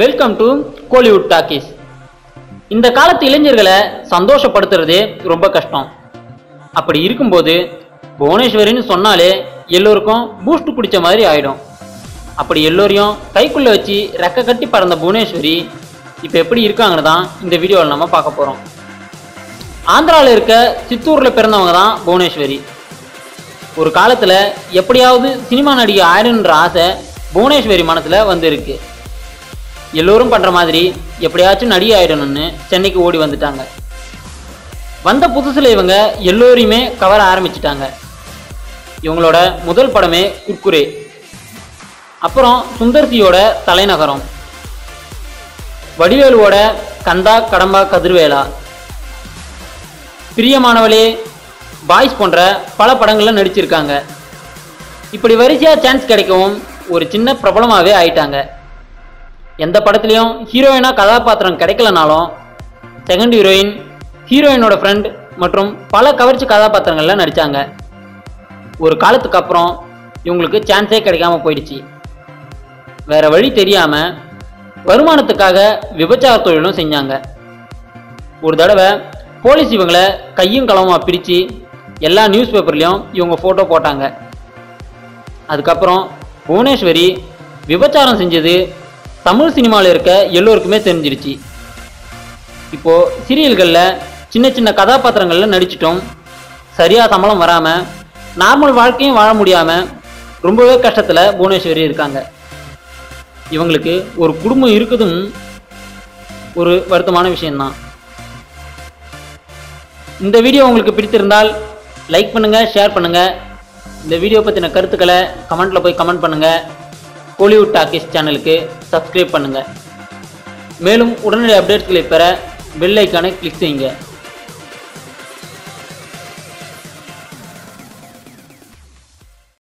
Welcome to Kollywood talkies இந்த காலத்து இளைஞர்களை சந்தோஷப்படுத்துறதே ரொம்ப கஷ்டம். அப்படி இருக்கும்போது புவனேஸ்வரின்னு சொன்னாலே எல்லோருக்கும் பூஸ்ட் பிடிச்ச மாதிரி ஆயிடும். அப்படி எல்லோரையும் கைக்குள்ளே வச்சு ரெக்க கட்டி பறந்த புவனேஸ்வரி இப்போ எப்படி இருக்காங்கன்னு தான் இந்த வீடியோவில் நம்ம பார்க்க போகிறோம் ஆந்திராவில் இருக்க சித்தூரில் பிறந்தவங்க தான் புவனேஸ்வரி. ஒரு காலத்தில் எப்படியாவது சினிமா நடிகை ஆயிடுன்ற ஆசை புவனேஸ்வரி மனசில் வந்திருக்கு. எல்லோரும் பண்ணுற மாதிரி எப்படியாச்சும் நடிகை ஆயிடணும்னு சென்னைக்கு ஓடி வந்துட்டாங்க. வந்த புதுசில் இவங்க எல்லோரையுமே கவர ஆரம்பிச்சிட்டாங்க. இவங்களோட முதல் படமே குர்குரே. அப்புறம் சுந்தர்சியோட தலைநகரம். வடிவேலுவோட கந்தா கடம்பா கதிர்வேலா. பிரியமானவளே பாய்ஸ் போன்ற பல படங்களில் நடிச்சிருக்காங்க. இப்படி வரிசையாக சான்ஸ் கிடைக்கவும் ஒரு சின்ன பிரபலமாகவே ஆயிட்டாங்க. எந்த படத்துலையும் ஹீரோயினாக கதாபாத்திரம் கிடைக்கலனாலும் செகண்ட் ஹீரோயின் ஹீரோயினோட ஃப்ரெண்ட் மற்றும் பல கவர்ச்சி கதாபாத்திரங்களில் நடித்தாங்க ஒரு காலத்துக்கு அப்புறம் இவங்களுக்கு சான்ஸே கிடைக்காம போயிடுச்சு. வேற வழி தெரியாமல் வருமானத்துக்காக விபச்சார தொழிலும் செஞ்சாங்க. ஒரு தடவை போலீஸ் இவங்களை கையும் களவுமா பிரித்து எல்லா நியூஸ் பேப்பர்லேயும் இவங்க ஃபோட்டோ போட்டாங்க. அதுக்கப்புறம் புவனேஸ்வரி விபச்சாரம் செஞ்சது தமிழ் சினிமாவில் இருக்க எல்லோருக்குமே தெரிஞ்சிருச்சு. இப்போது சீரியல்களில் சின்ன சின்ன கதாபாத்திரங்களில் நடிச்சிட்டோம். சரியாக சம்பளம் வராமல் நார்மல் வாழ்க்கையும் வாழ முடியாமல் ரொம்பவே கஷ்டத்தில் புவனேஸ்வரி இருக்காங்க. இவங்களுக்கு ஒரு குடும்பம் இருக்குதும் ஒரு வருத்தமான விஷயம்தான். இந்த வீடியோ உங்களுக்கு பிடித்திருந்தால் லைக் பண்ணுங்கள் ஷேர் பண்ணுங்கள் இந்த வீடியோ பற்றின கருத்துக்களை கமெண்ட்டில் போய் கமெண்ட் பண்ணுங்கள் கோலிவுட் டாக்கிஸ் சேனலுக்கு சப்ஸ்கிரைப் பண்ணுங்கள் மேலும் உடனடி அப்டேட்ஸ்களை பெற பெல் ஐக்கானை கிளிக் செய்யுங்க.